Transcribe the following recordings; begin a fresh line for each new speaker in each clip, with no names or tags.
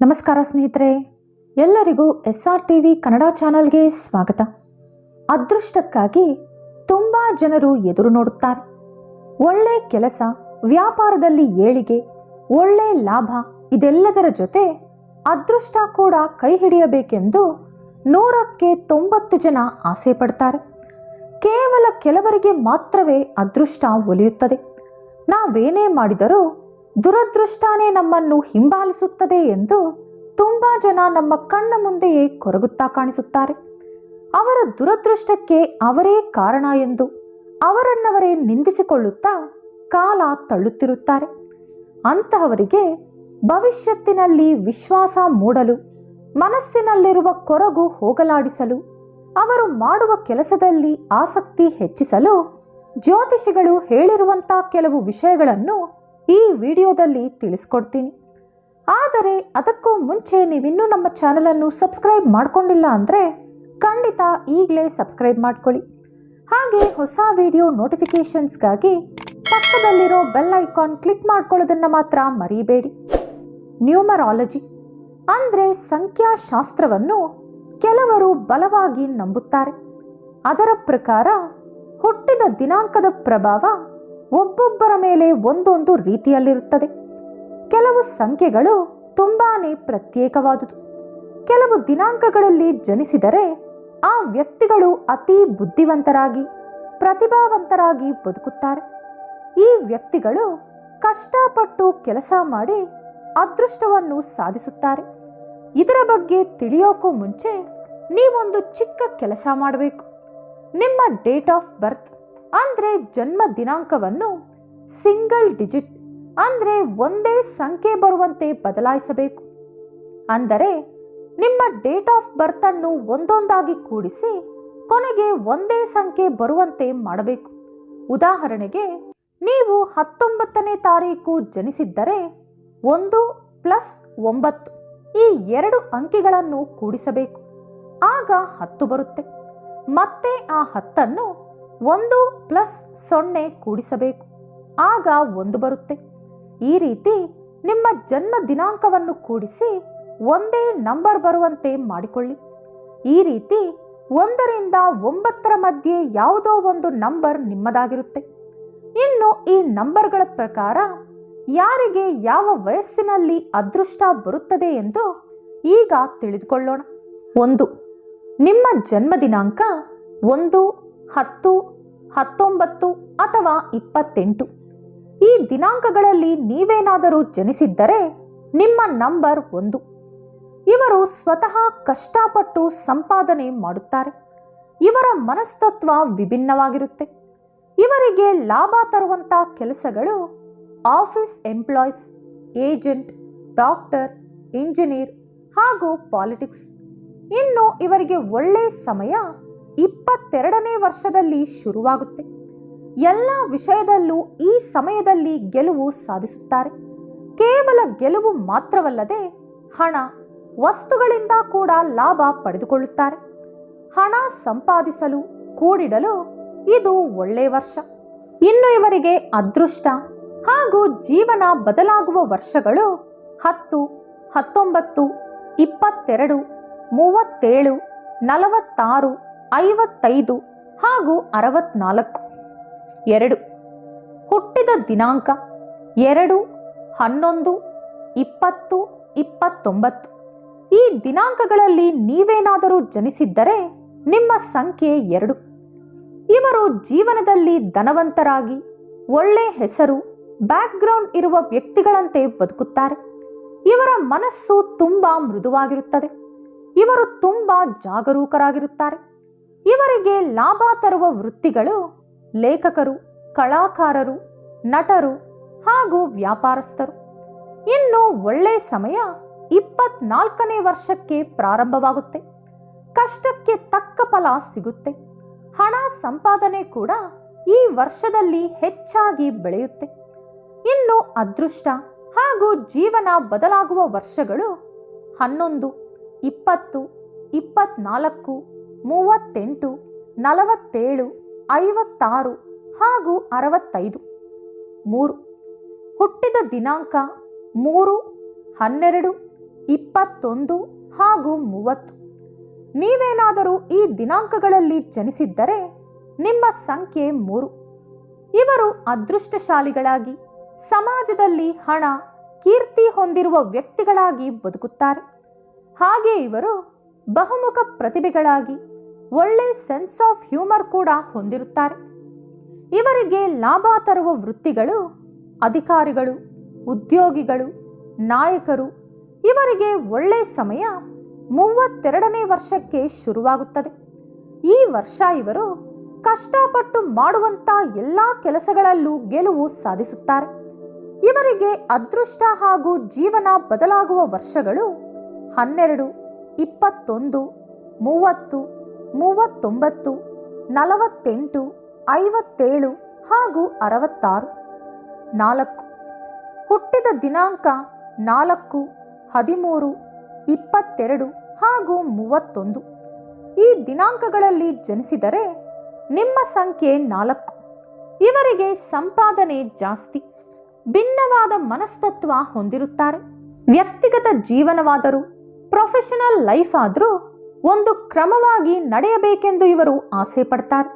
ನಮಸ್ಕಾರ ಸ್ನೇಹಿತರೆ, ಎಲ್ಲರಿಗೂ S R T V Kannada ಚಾನಲ್ಗೆ ಸ್ವಾಗತ. ಅದೃಷ್ಟಕ್ಕಾಗಿ ತುಂಬ ಜನರು ಎದುರು ನೋಡುತ್ತಾರೆ. ಒಳ್ಳೆ ಕೆಲಸ, ವ್ಯಾಪಾರದಲ್ಲಿ ಏಳಿಗೆ, ಒಳ್ಳೆ ಲಾಭ, ಇದೆಲ್ಲದರ ಜೊತೆ ಅದೃಷ್ಟ ಕೂಡ ಕೈ ಹಿಡಿಯಬೇಕೆಂದು ನೂರಕ್ಕೆ ತೊಂಬತ್ತು ಜನ ಆಸೆ ಪಡ್ತಾರೆ. ಕೇವಲ ಕೆಲವರಿಗೆ ಮಾತ್ರವೇ ಅದೃಷ್ಟ ಒಲಿಯುತ್ತದೆ. ನಾವೇನೇ ಮಾಡಿದರೂ ದುರದೃಷ್ಟನೇ ನಮ್ಮನ್ನು ಹಿಂಬಾಲಿಸುತ್ತದೆ ಎಂದು ತುಂಬಾ ಜನ ನಮ್ಮ ಕಣ್ಣ ಮುಂದೆಯೇ ಕೊರಗುತ್ತಾ ಕಾಣಿಸುತ್ತಾರೆ. ಅವರ ದುರದೃಷ್ಟಕ್ಕೆ ಅವರೇ ಕಾರಣ ಎಂದು ಅವರನ್ನವರೇ ನಿಂದಿಸಿಕೊಳ್ಳುತ್ತಾ ಕಾಲ ತಳ್ಳುತ್ತಿರುತ್ತಾರೆ. ಅಂತಹವರಿಗೆ ಭವಿಷ್ಯತ್ತಿನಲ್ಲಿ ವಿಶ್ವಾಸ ಮೂಡಲು, ಮನಸ್ಸಿನಲ್ಲಿರುವ ಕೊರಗು ಹೋಗಲಾಡಿಸಲು, ಅವರು ಮಾಡುವ ಕೆಲಸದಲ್ಲಿ ಆಸಕ್ತಿ ಹೆಚ್ಚಿಸಲು ಜ್ಯೋತಿಷಿಗಳು ಹೇಳಿರುವಂಥ ಕೆಲವು ವಿಷಯಗಳನ್ನು ಈ ವಿಡಿಯೋದಲ್ಲಿ ತಿಳಿಸ್ಕೊಡ್ತೀನಿ. ಆದರೆ ಅದಕ್ಕೂ ಮುಂಚೆ ನೀವಿನ್ನೂ ನಮ್ಮ ಚಾನಲನ್ನು ಸಬ್ಸ್ಕ್ರೈಬ್ ಮಾಡ್ಕೊಂಡಿಲ್ಲ ಅಂದರೆ ಖಂಡಿತ ಈಗಲೇ ಸಬ್ಸ್ಕ್ರೈಬ್ ಮಾಡ್ಕೊಳ್ಳಿ. ಹಾಗೆ ಹೊಸ ವಿಡಿಯೋ ನೋಟಿಫಿಕೇಷನ್ಸ್ಗಾಗಿ ಪಕ್ಕದಲ್ಲಿರೋ ಬೆಲ್ ಐಕಾನ್ ಕ್ಲಿಕ್ ಮಾಡ್ಕೊಳ್ಳೋದನ್ನು ಮಾತ್ರ ಮರೀಬೇಡಿ. ನ್ಯೂಮರಾಲಜಿ ಅಂದರೆ ಸಂಖ್ಯಾಶಾಸ್ತ್ರವನ್ನು ಕೆಲವರು ಬಲವಾಗಿ ನಂಬುತ್ತಾರೆ. ಅದರ ಪ್ರಕಾರ ಹುಟ್ಟಿದ ದಿನಾಂಕದ ಪ್ರಭಾವ ಒಬ್ಬೊಬ್ಬರ ಮೇಲೆ ಒಂದೊಂದು ರೀತಿಯಲ್ಲಿರುತ್ತದೆ. ಕೆಲವು ಸಂಖ್ಯೆಗಳು ತುಂಬಾನೇ ಪ್ರತ್ಯೇಕವಾದುದು. ಕೆಲವು ದಿನಾಂಕಗಳಲ್ಲಿ ಜನಿಸಿದರೆ ಆ ವ್ಯಕ್ತಿಗಳು ಅತಿ ಬುದ್ಧಿವಂತರಾಗಿ, ಪ್ರತಿಭಾವಂತರಾಗಿ ಬದುಕುತ್ತಾರೆ. ಈ ವ್ಯಕ್ತಿಗಳು ಕಷ್ಟಪಟ್ಟು ಕೆಲಸ ಮಾಡಿ ಅದೃಷ್ಟವನ್ನು ಸಾಧಿಸುತ್ತಾರೆ. ಇದರ ಬಗ್ಗೆ ತಿಳಿಯೋಕ್ಕೂ ಮುಂಚೆ ನೀವೊಂದು ಚಿಕ್ಕ ಕೆಲಸ ಮಾಡಬೇಕು. ನಿಮ್ಮ ಡೇಟ್ ಆಫ್ ಬರ್ತ್ ಅಂದರೆ ಜನ್ಮ ದಿನಾಂಕವನ್ನು ಸಿಂಗಲ್ ಡಿಜಿಟ್ ಅಂದರೆ ಒಂದೇ ಸಂಖ್ಯೆ ಬರುವಂತೆ ಬದಲಾಯಿಸಬೇಕು. ಅಂದರೆ ನಿಮ್ಮ ಡೇಟ್ ಆಫ್ ಬರ್ತ್ ಅನ್ನು ಒಂದೊಂದಾಗಿ ಕೂಡಿಸಿ ಕೊನೆಗೆ ಒಂದೇ ಸಂಖ್ಯೆ ಬರುವಂತೆ ಮಾಡಬೇಕು. ಉದಾಹರಣೆಗೆ, ನೀವು ಹತ್ತೊಂಬತ್ತನೇ ತಾರೀಕು ಜನಿಸಿದ್ದರೆ ಒಂದು ಪ್ಲಸ್ ಒಂಬತ್ತು ಈ ಎರಡು ಅಂಕಿಗಳನ್ನು ಕೂಡಿಸಬೇಕು. ಆಗ ಹತ್ತು ಬರುತ್ತೆ. ಮತ್ತೆ ಆ ಹತ್ತನ್ನು ಒಂದು ಪ್ಲಸ್ ಸೊನ್ನೆ ಕೂಡಿಸಬೇಕು. ಆಗ ಒಂದು ಬರುತ್ತೆ. ಈ ರೀತಿ ನಿಮ್ಮ ಜನ್ಮ ದಿನಾಂಕವನ್ನು ಕೂಡಿಸಿ ಒಂದೇ ನಂಬರ್ ಬರುವಂತೆ ಮಾಡಿಕೊಳ್ಳಿ. ಈ ರೀತಿ ಒಂದರಿಂದ ಒಂಬತ್ತರ ಮಧ್ಯೆ ಯಾವುದೋ ಒಂದು ನಂಬರ್ ನಿಮ್ಮದಾಗಿರುತ್ತೆ. ಇನ್ನು ಈ ನಂಬರ್ಗಳ ಪ್ರಕಾರ ಯಾರಿಗೆ ಯಾವ ವಯಸ್ಸಿನಲ್ಲಿ ಅದೃಷ್ಟ ಬರುತ್ತದೆ ಎಂದು ಈಗ ತಿಳಿದುಕೊಳ್ಳೋಣ. ಒಂದು, ನಿಮ್ಮ ಜನ್ಮ ದಿನಾಂಕ ಒಂದು ಹತ್ತು, ಹತ್ತೊಂಬತ್ತು ಅಥವಾ ಇಪ್ಪತ್ತೆಂಟು. ಈ ದಿನಾಂಕಗಳಲ್ಲಿ ನೀವೇನಾದರೂ ಜನಿಸಿದ್ದರೆ ನಿಮ್ಮ ನಂಬರ್ ಒಂದು. ಇವರು ಸ್ವತಃ ಕಷ್ಟಪಟ್ಟು ಸಂಪಾದನೆ ಮಾಡುತ್ತಾರೆ. ಇವರ ಮನಸ್ತತ್ವ ವಿಭಿನ್ನವಾಗಿರುತ್ತೆ. ಇವರಿಗೆ ಲಾಭ ತರುವಂಥ ಕೆಲಸಗಳು office employees, agent, doctor, engineer ಹಾಗೂ ಪಾಲಿಟಿಕ್ಸ್. ಇನ್ನು ಇವರಿಗೆ ಒಳ್ಳೆಯ ಸಮಯ ಇಪ್ಪತ್ತೆರಡನೇ ವರ್ಷದಲ್ಲಿ ಶುರುವಾಗುತ್ತೆ. ಎಲ್ಲ ವಿಷಯದಲ್ಲೂ ಈ ಸಮಯದಲ್ಲಿ ಗೆಲುವು ಸಾಧಿಸುತ್ತಾರೆ. ಕೇವಲ ಗೆಲುವು ಮಾತ್ರವಲ್ಲದೆ ಹಣ, ವಸ್ತುಗಳಿಂದ ಕೂಡ ಲಾಭ ಪಡೆದುಕೊಳ್ಳುತ್ತಾರೆ. ಹಣ ಸಂಪಾದಿಸಲು ಕೂಡಿಡಲು ಇದು ಒಳ್ಳೆ ವರ್ಷ. ಇನ್ನು ಇವರಿಗೆ ಅದೃಷ್ಟ ಹಾಗೂ ಜೀವನ ಬದಲಾಗುವ ವರ್ಷಗಳು ಹತ್ತು, ಹತ್ತೊಂಬತ್ತು, ಇಪ್ಪತ್ತೆರಡು, ಮೂವತ್ತೇಳು, ನಲವತ್ತಾರು ಐವತ್ತೈದು ಹಾಗೂ ಅರವತ್ನಾಲ್ಕು. ಎರಡು. ಹುಟ್ಟಿದ ದಿನಾಂಕ ಎರಡು ಹನ್ನೊಂದು ಇಪ್ಪತ್ತು ಇಪ್ಪತ್ತೊಂಬತ್ತು. ಈ ದಿನಾಂಕಗಳಲ್ಲಿ ನೀವೇನಾದರೂ ಜನಿಸಿದ್ದರೆ ನಿಮ್ಮ ಸಂಖ್ಯೆ ಎರಡು. ಇವರು ಜೀವನದಲ್ಲಿ ಧನವಂತರಾಗಿ ಒಳ್ಳೆ ಹೆಸರು, ಬ್ಯಾಕ್ಗ್ರೌಂಡ್ ಇರುವ ವ್ಯಕ್ತಿಗಳಂತೆ ಬದುಕುತ್ತಾರೆ. ಇವರ ಮನಸ್ಸು ತುಂಬಾ ಮೃದುವಾಗಿರುತ್ತದೆ. ಇವರು ತುಂಬ ಜಾಗರೂಕರಾಗಿರುತ್ತಾರೆ. ಇವರಿಗೆ ಲಾಭ ತರುವ ವೃತ್ತಿಗಳು ಲೇಖಕರು, ಕಲಾಕಾರರು, ನಟರು ಹಾಗೂ ವ್ಯಾಪಾರಸ್ಥರು. ಇನ್ನು ಒಳ್ಳೆ ಸಮಯ ಇಪ್ಪತ್ನಾಲ್ಕನೇ ವರ್ಷಕ್ಕೆ ಪ್ರಾರಂಭವಾಗುತ್ತೆ. ಕಷ್ಟಕ್ಕೆ ತಕ್ಕ ಫಲ ಸಿಗುತ್ತೆ. ಹಣ ಸಂಪಾದನೆ ಕೂಡ ಈ ವರ್ಷದಲ್ಲಿ ಹೆಚ್ಚಾಗಿ ಬೆಳೆಯುತ್ತೆ. ಇನ್ನು ಅದೃಷ್ಟ ಹಾಗೂ ಜೀವನ ಬದಲಾಗುವ ವರ್ಷಗಳು ಹನ್ನೊಂದು, ಇಪ್ಪತ್ತು, ಇಪ್ಪತ್ನಾಲ್ಕು ಮೂವತ್ತೆಂಟು, ನಲವತ್ತೇಳು, ಐವತ್ತಾರು ಹಾಗೂ ಅರವತ್ತೈದು. ಮೂರು, ಹುಟ್ಟಿದ ದಿನಾಂಕ ಮೂರು, ಹನ್ನೆರಡು, ಇಪ್ಪತ್ತೊಂದು ಹಾಗೂ ಮೂವತ್ತು. ನೀವೇನಾದರೂ ಈ ದಿನಾಂಕಗಳಲ್ಲಿ ಜನಿಸಿದ್ದರೆ ನಿಮ್ಮ ಸಂಖ್ಯೆ ಮೂರು. ಇವರು ಅದೃಷ್ಟಶಾಲಿಗಳಾಗಿ ಸಮಾಜದಲ್ಲಿ ಹಣ, ಕೀರ್ತಿ ಹೊಂದಿರುವ ವ್ಯಕ್ತಿಗಳಾಗಿ ಬದುಕುತ್ತಾರೆ. ಹಾಗೆ ಇವರು ಬಹುಮುಖ ಪ್ರತಿಭೆಗಳಾಗಿ ಒಳ್ಳೆ ಸೆನ್ಸ್ ಆಫ್ ಹ್ಯೂಮರ್ ಕೂಡ ಹೊಂದಿರುತ್ತಾರೆ. ಇವರಿಗೆ ಲಾಭ ತರುವ ವೃತ್ತಿಗಳು, ಅಧಿಕಾರಿಗಳು, ಉದ್ಯೋಗಿಗಳು, ನಾಯಕರು, ಇವರಿಗೆ ಒಳ್ಳೆ ಸಮಯ ಮೂವತ್ತೆರಡನೇ ವರ್ಷಕ್ಕೆ ಶುರುವಾಗುತ್ತದೆ. ಈ ವರ್ಷ ಇವರು ಕಷ್ಟಪಟ್ಟು ಮಾಡುವಂತ ಎಲ್ಲ ಕೆಲಸಗಳಲ್ಲೂ ಗೆಲುವು ಸಾಧಿಸುತ್ತಾರೆ. ಇವರಿಗೆ ಅದೃಷ್ಟ ಹಾಗೂ ಜೀವನ ಬದಲಾಗುವ ವರ್ಷಗಳು ಹನ್ನೆರಡು, ಇಪ್ಪತ್ತೊಂದು, ಮೂವತ್ತು ಮೂವತ್ತೊಂಬತ್ತು, ನಲವತ್ತೆಂಟು, ಐವತ್ತೇಳು ಹಾಗೂ ಅರವತ್ತಾರು. ನಾಲ್ಕು. ಹುಟ್ಟಿದ ದಿನಾಂಕ ನಾಲ್ಕು, ಹದಿಮೂರು, ಇಪ್ಪತ್ತೆರಡು ಹಾಗೂ ಮೂವತ್ತೊಂದು. ಈ ದಿನಾಂಕಗಳಲ್ಲಿ ಜನಿಸಿದರೆ ನಿಮ್ಮ ಸಂಖ್ಯೆ ನಾಲ್ಕು. ಇವರಿಗೆ ಸಂಪಾದನೆ ಜಾಸ್ತಿ. ಭಿನ್ನವಾದ ಮನಸ್ತತ್ವ ಹೊಂದಿರುತ್ತಾರೆ. ವ್ಯಕ್ತಿಗತ ಜೀವನವಾದರೂ ಪ್ರೊಫೆಷನಲ್ ಲೈಫ್ ಆದರೂ ಒಂದು ಕ್ರಮವಾಗಿ ನಡೆಯಬೇಕೆಂದು ಇವರು ಆಸೆ ಪಡ್ತಾರೆ.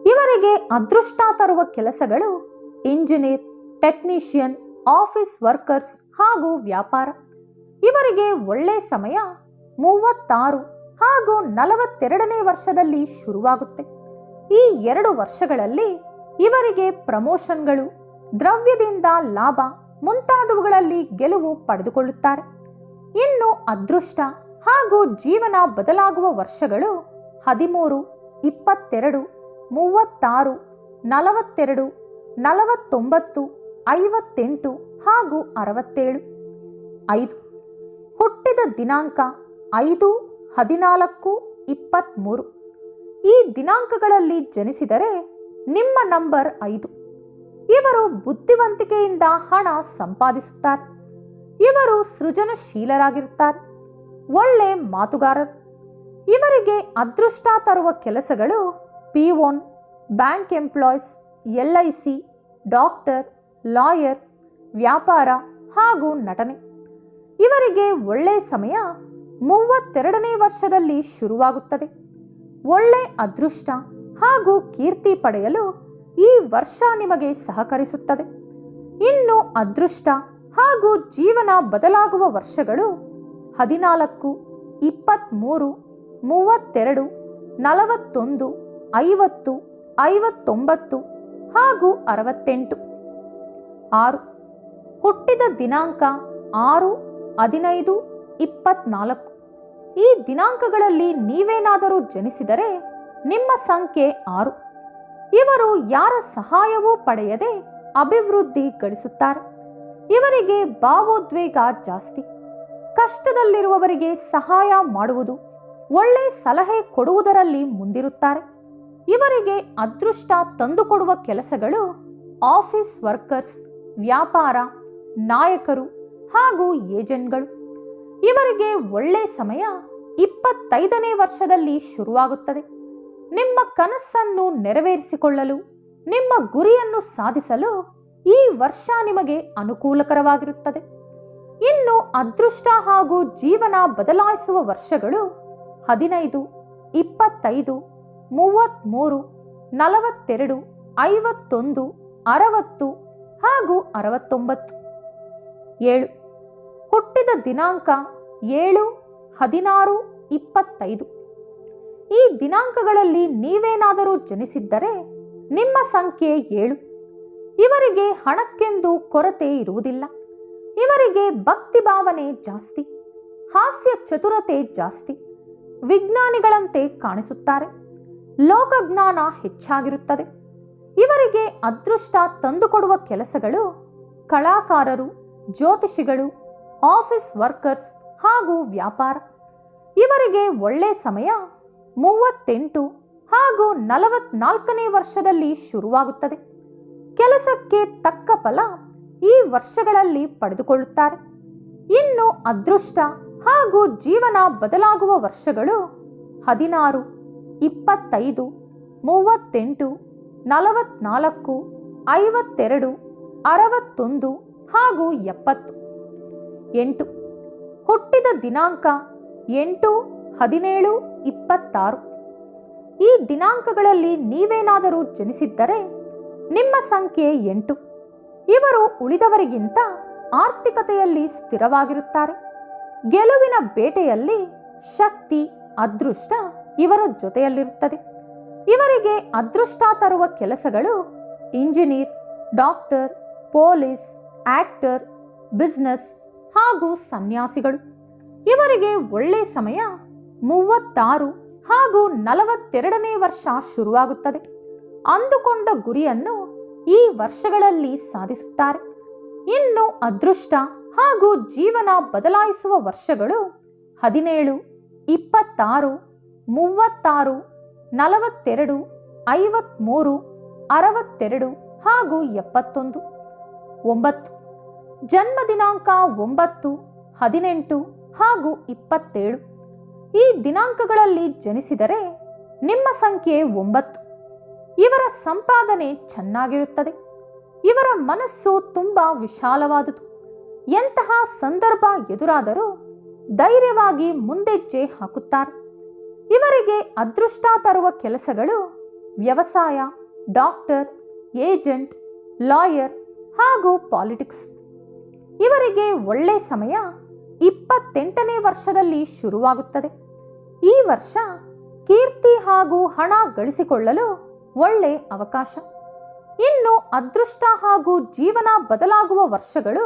ಇವರಿಗೆ ಅದೃಷ್ಟ ತರುವ ಕೆಲಸಗಳು ಇಂಜಿನಿಯರ್, ಟೆಕ್ನಿಷಿಯನ್, ಆಫೀಸ್ ವರ್ಕರ್ಸ್ ಹಾಗೂ ವ್ಯಾಪಾರ. ಇವರಿಗೆ ಒಳ್ಳೆ ಸಮಯ ಮೂವತ್ತಾರು ಹಾಗೂ ನಲವತ್ತೆರಡನೇ ವರ್ಷದಲ್ಲಿ ಶುರುವಾಗುತ್ತೆ. ಈ ಎರಡು ವರ್ಷಗಳಲ್ಲಿ ಇವರಿಗೆ ಪ್ರಮೋಷನ್ಗಳು, ದ್ರವ್ಯದಿಂದ ಲಾಭ ಮುಂತಾದವುಗಳಲ್ಲಿ ಗೆಲುವು ಪಡೆದುಕೊಳ್ಳುತ್ತಾರೆ. ಇನ್ನು ಅದೃಷ್ಟ ಹಾಗೂ ಜೀವನ ಬದಲಾಗುವ ವರ್ಷಗಳು ಹದಿಮೂರು, ಇಪ್ಪತ್ತೆರಡು, ಮೂವತ್ತಾರು, ನಲವತ್ತೆರಡು, ನಲವತ್ತೊಂಬತ್ತು, ಐವತ್ತೆಂಟು ಹಾಗೂ ಅರವತ್ತೇಳು. ಐದು. ಹುಟ್ಟಿದ ದಿನಾಂಕ ಐದು, ಹದಿನಾಲ್ಕು, ಇಪ್ಪತ್ತ್ಮೂರು. ಈ ದಿನಾಂಕಗಳಲ್ಲಿ ಜನಿಸಿದರೆ ನಿಮ್ಮ ನಂಬರ್ ಐದು. ಇವರು ಬುದ್ಧಿವಂತಿಕೆಯಿಂದ ಹಣ ಸಂಪಾದಿಸುತ್ತಾರೆ. ಇವರು ಸೃಜನಶೀಲರಾಗಿರುತ್ತಾರೆ. ಒಳ್ಳೆ ಮಾತುಗಾರರು. ಇವರಿಗೆ ಅದೃಷ್ಟ ತರುವ ಕೆಲಸಗಳು P one, bank employees, L I C, doctor, lawyer, ವ್ಯಾಪಾರ ಹಾಗೂ ನಟನೆ. ಇವರಿಗೆ ಒಳ್ಳೆ ಸಮಯ ಮೂವತ್ತೆರಡನೇ ವರ್ಷದಲ್ಲಿ ಶುರುವಾಗುತ್ತದೆ. ಒಳ್ಳೆ ಅದೃಷ್ಟ ಹಾಗೂ ಕೀರ್ತಿ ಪಡೆಯಲು ಈ ವರ್ಷ ನಿಮಗೆ ಸಹಕರಿಸುತ್ತದೆ. ಇನ್ನು ಅದೃಷ್ಟ ಹಾಗೂ ಜೀವನ ಬದಲಾಗುವ ವರ್ಷಗಳು ಹದಿನಾಲ್ಕು ಇಪ್ಪತ್ತ್ಮೂರು ಮೂವತ್ತೆರಡು, ನಲವತ್ತೊಂದು, ಐವತ್ತು, ಐವತ್ತೊಂಬತ್ತು ಹಾಗೂ ಅರವತ್ತೆಂಟು. ಆರು, ಹುಟ್ಟಿದ ದಿನಾಂಕ ಆರು, ಹದಿನೈದು, ಇಪ್ಪತ್ನಾಲ್ಕು. ಈ ದಿನಾಂಕಗಳಲ್ಲಿ ನೀವೇನಾದರೂ ಜನಿಸಿದರೆ ನಿಮ್ಮ ಸಂಖ್ಯೆ ಆರು. ಇವರು ಯಾರ ಸಹಾಯವೂ ಪಡೆಯದೆ ಅಭಿವೃದ್ಧಿ ಗಳಿಸುತ್ತಾರೆ. ಇವರಿಗೆ ಭಾವೋದ್ವೇಗ ಜಾಸ್ತಿ. ಕಷ್ಟದಲ್ಲಿರುವವರಿಗೆ ಸಹಾಯ ಮಾಡುವುದು, ಒಳ್ಳೆ ಸಲಹೆ ಕೊಡುವುದರಲ್ಲಿ ಮುಂದಿರುತ್ತಾರೆ. ಇವರಿಗೆ ಅದೃಷ್ಟ ತಂದುಕೊಡುವ ಕೆಲಸಗಳು ಆಫೀಸ್ ವರ್ಕರ್ಸ್, ವ್ಯಾಪಾರ, ನಾಯಕರು ಹಾಗೂ ಏಜೆಂಟ್ಗಳು. ಇವರಿಗೆ ಒಳ್ಳೆ ಸಮಯ ಇಪ್ಪತ್ತೈದನೇ ವರ್ಷದಲ್ಲಿ ಶುರುವಾಗುತ್ತದೆ. ನಿಮ್ಮ ಕನಸನ್ನು ನೆರವೇರಿಸಿಕೊಳ್ಳಲು, ನಿಮ್ಮ ಗುರಿಯನ್ನು ಸಾಧಿಸಲು ಈ ವರ್ಷ ನಿಮಗೆ ಅನುಕೂಲಕರವಾಗಿರುತ್ತದೆ. ಇನ್ನು ಅದೃಷ್ಟ ಹಾಗೂ ಜೀವನ ಬದಲಾಯಿಸುವ ವರ್ಷಗಳು ಹದಿನೈದು, ಇಪ್ಪತ್ತೈದು ಮೂವತ್ತ್ಮೂರು ನಲವತ್ತೆರಡು, ಐವತ್ತೊಂದು, ಅರವತ್ತು ಹಾಗೂ ಅರವತ್ತೊಂಬತ್ತು. ಏಳು, ಹುಟ್ಟಿದ ದಿನಾಂಕ ಏಳು, ಹದಿನಾರು, ಇಪ್ಪತ್ತೈದು. ಈ ದಿನಾಂಕಗಳಲ್ಲಿ ನೀವೇನಾದರೂ ಜನಿಸಿದ್ದರೆ ನಿಮ್ಮ ಸಂಖ್ಯೆ ಏಳು. ಇವರಿಗೆ ಹಣಕ್ಕೆಂದು ಕೊರತೆ ಇರುವುದಿಲ್ಲ. ಇವರಿಗೆ ಭಕ್ತಿ ಭಾವನೆ ಜಾಸ್ತಿ, ಹಾಸ್ಯ ಚತುರತೆ ಜಾಸ್ತಿ, ವಿಜ್ಞಾನಿಗಳಂತೆ ಕಾಣಿಸುತ್ತಾರೆ, ಲೋಕಜ್ಞಾನ ಹೆಚ್ಚಾಗಿರುತ್ತದೆ. ಇವರಿಗೆ ಅದೃಷ್ಟ ತಂದುಕೊಡುವ ಕೆಲಸಗಳು ಕಲಾಕಾರರು, ಜ್ಯೋತಿಷಿಗಳು, ಆಫೀಸ್ ವರ್ಕರ್ಸ್ ಹಾಗೂ ವ್ಯಾಪಾರ. ಇವರಿಗೆ ಒಳ್ಳೆ ಸಮಯ ಮೂವತ್ತೆಂಟು ಹಾಗೂ ನಲವತ್ನಾಲ್ಕನೇ ವರ್ಷದಲ್ಲಿ ಶುರುವಾಗುತ್ತದೆ. ಕೆಲಸಕ್ಕೆ ತಕ್ಕ ಫಲ ಈ ವರ್ಷಗಳಲ್ಲಿ ಪಡೆದುಕೊಳ್ಳುತ್ತಾರೆ. ಇನ್ನು ಅದೃಷ್ಟ ಹಾಗೂ ಜೀವನ ಬದಲಾಗುವ ವರ್ಷಗಳು ಹದಿನಾರು, ಇಪ್ಪತ್ತೈದು, ಮೂವತ್ತೆಂಟು, ನಲವತ್ನಾಲ್ಕು, ಐವತ್ತೆರಡು, ಅರವತ್ತೊಂದು ಹಾಗೂ ಎಪ್ಪತ್ತು. ಎಂಟು, ಹುಟ್ಟಿದ ದಿನಾಂಕ ಎಂಟು, ಹದಿನೇಳು, ಇಪ್ಪತ್ತಾರು. ಈ ದಿನಾಂಕಗಳಲ್ಲಿ ನೀವೇನಾದರೂ ಜನಿಸಿದ್ದರೆ ನಿಮ್ಮ ಸಂಖ್ಯೆ ಎಂಟು. ಇವರು ಉಳಿದವರಿಗಿಂತ ಆರ್ಥಿಕತೆಯಲ್ಲಿ ಸ್ಥಿರವಾಗಿರುತ್ತಾರೆ. ಗೆಲುವಿನ ಬೇಟೆಯಲ್ಲಿ ಶಕ್ತಿ, ಅದೃಷ್ಟ ಇವರ ಜೊತೆಯಲ್ಲಿರುತ್ತದೆ. ಇವರಿಗೆ ಅದೃಷ್ಟ ತರುವ ಕೆಲಸಗಳು engineer doctor, police, actor, business ಹಾಗೂ ಸನ್ಯಾಸಿಗಳು. ಇವರಿಗೆ ಒಳ್ಳೆ ಸಮಯ ಮೂವತ್ತಾರು ಹಾಗೂ ನಲವತ್ತೆರಡನೇ ವರ್ಷ ಶುರುವಾಗುತ್ತದೆ. ಅಂದುಕೊಂಡ ಗುರಿಯನ್ನು ಈ ವರ್ಷಗಳಲ್ಲಿ ಸಾಧಿಸುತ್ತಾರೆ. ಇನ್ನು ಅದೃಷ್ಟ ಹಾಗೂ ಜೀವನ ಬದಲಾಯಿಸುವ ವರ್ಷಗಳು ಹದಿನೇಳು, ಇಪ್ಪತ್ತಾರು, ಮೂವತ್ತಾರು, ನಲವತ್ತೆರಡು, ಐವತ್ಮೂರು, ಅರವತ್ತೆರಡು ಹಾಗೂ ಎಪ್ಪತ್ತೊಂದು. ಒಂಬತ್ತು, ಜನ್ಮ ದಿನಾಂಕ ಒಂಬತ್ತು, ಹದಿನೆಂಟು ಹಾಗೂ ಇಪ್ಪತ್ತೇಳು. ಈ ದಿನಾಂಕಗಳಲ್ಲಿ ಜನಿಸಿದರೆ ನಿಮ್ಮ ಸಂಖ್ಯೆ ಒಂಬತ್ತು. ಇವರ ಸಂಪಾದನೆ ಚೆನ್ನಾಗಿರುತ್ತದೆ. ಇವರ ಮನಸ್ಸು ತುಂಬ ವಿಶಾಲವಾದುದು. ಎಂತಹ ಸಂದರ್ಭ ಎದುರಾದರೂ ಧೈರ್ಯವಾಗಿ ಮುಂದೆಜ್ಜೆ ಹಾಕುತ್ತಾರೆ. ಇವರಿಗೆ ಅದೃಷ್ಟ ತರುವ ಕೆಲಸಗಳು ವ್ಯವಸಾಯ, ಡಾಕ್ಟರ್, ಏಜೆಂಟ್, ಲಾಯರ್ ಹಾಗೂ ಪಾಲಿಟಿಕ್ಸ್. ಇವರಿಗೆ ಒಳ್ಳೆ ಸಮಯ ಇಪ್ಪತ್ತೆಂಟನೇ ವರ್ಷದಲ್ಲಿ ಶುರುವಾಗುತ್ತದೆ. ಈ ವರ್ಷ ಕೀರ್ತಿ ಹಾಗೂ ಹಣ ಗಳಿಸಿಕೊಳ್ಳಲು ಒಳ್ಳೆ ಅವಕಾಶ. ಇನ್ನು ಅದೃಷ್ಟ ಹಾಗೂ ಜೀವನ ಬದಲಾಗುವ ವರ್ಷಗಳು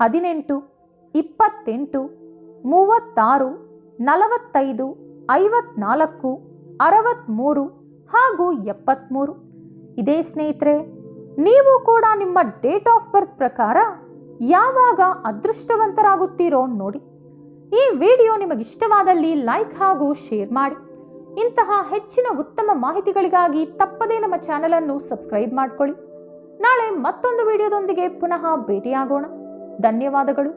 ಹದಿನೆಂಟು, ಇಪ್ಪತ್ತೆಂಟು, ಮೂವತ್ತಾರು, ನಲವತ್ತೈದು, ಐವತ್ನಾಲ್ಕು ಅರವತ್ತ್ಮೂರು ಹಾಗೂ ಎಪ್ಪತ್ಮೂರು. ಇದೇ ಸ್ನೇಹಿತರೆ, ನೀವು ಕೂಡ ನಿಮ್ಮ ಡೇಟ್ ಆಫ್ ಬರ್ತ್ ಪ್ರಕಾರ ಯಾವಾಗ ಅದೃಷ್ಟವಂತರಾಗುತ್ತೀರೋ ನೋಡಿ. ಈ ವಿಡಿಯೋ ನಿಮಗಿಷ್ಟವಾದಲ್ಲಿ ಲೈಕ್ ಹಾಗೂ ಶೇರ್ ಮಾಡಿ. ಇಂತಹ ಹೆಚ್ಚಿನ ಉತ್ತಮ ಮಾಹಿತಿಗಳಿಗಾಗಿ ತಪ್ಪದೇ ನಮ್ಮ ಚಾನಲನ್ನು ಸಬ್ಸ್ಕ್ರೈಬ್ ಮಾಡ್ಕೊಳ್ಳಿ. ನಾಳೆ ಮತ್ತೊಂದು ವಿಡಿಯೋದೊಂದಿಗೆ ಪುನಃ ಭೇಟಿಯಾಗೋಣ. ಧನ್ಯವಾದಗಳು.